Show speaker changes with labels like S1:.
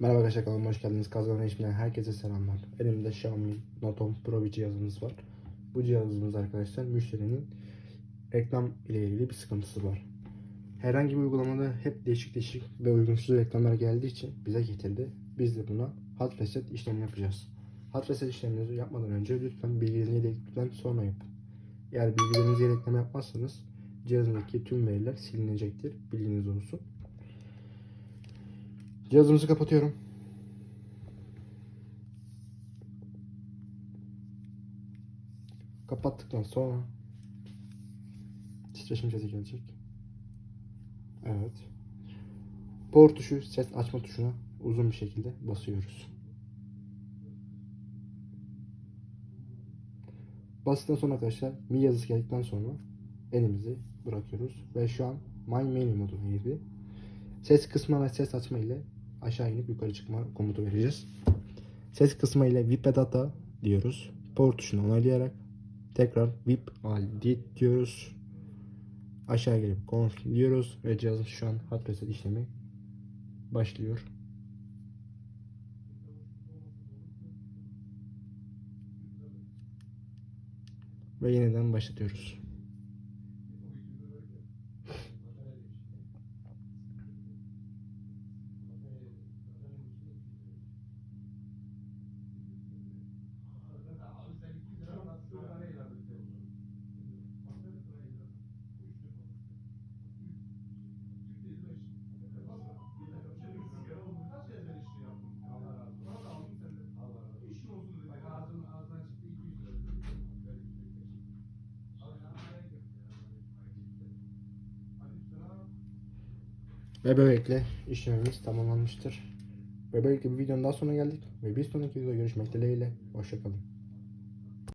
S1: Merhaba arkadaşlar kanalıma hoş geldiniz. Kazgan eğitimden herkese selamlar. Elimde Xiaomi Note 10 Pro bir cihazımız var. Bu cihazımız arkadaşlar müşterinin reklam ile ilgili bir sıkıntısı var. Herhangi bir uygulamada hep değişik değişik ve uygunsuz reklamlar geldiği için bize getirdi. Biz de buna hard reset işlemi yapacağız. Hard reset işleminizi yapmadan önce lütfen bilgilerinizi yedekledikten sonra yapın. Eğer bilgilerinizi yedekleme yapmazsanız cihazındaki tüm veriler silinecektir. Bilginiz olsun. Cihazımızı kapatıyorum. Kapattıktan sonra titreşim sesi gelecek. Evet. Power tuşu ses açma tuşuna uzun bir şekilde basıyoruz. Bastıktan sonra arkadaşlar mi yazısı geldikten sonra elimizi bırakıyoruz ve şu an My Menu moduna girdi. Ses kısma ve ses açma ile aşağı inip yukarı çıkma komutu vereceğiz. Ses kısmı ile VIP data diyoruz. Power tuşunu onaylayarak tekrar VIP addit diyoruz. Aşağı gelip conf diyoruz ve cihazın şu an hard reset işlemi başlıyor. Ve yeniden başlatıyoruz. Ve böylelikle işlemimiz tamamlanmıştır. Ve böylelikle bir videonun daha sonuna geldik. Ve bir sonraki videoda görüşmek dileğiyle. Hoşçakalın.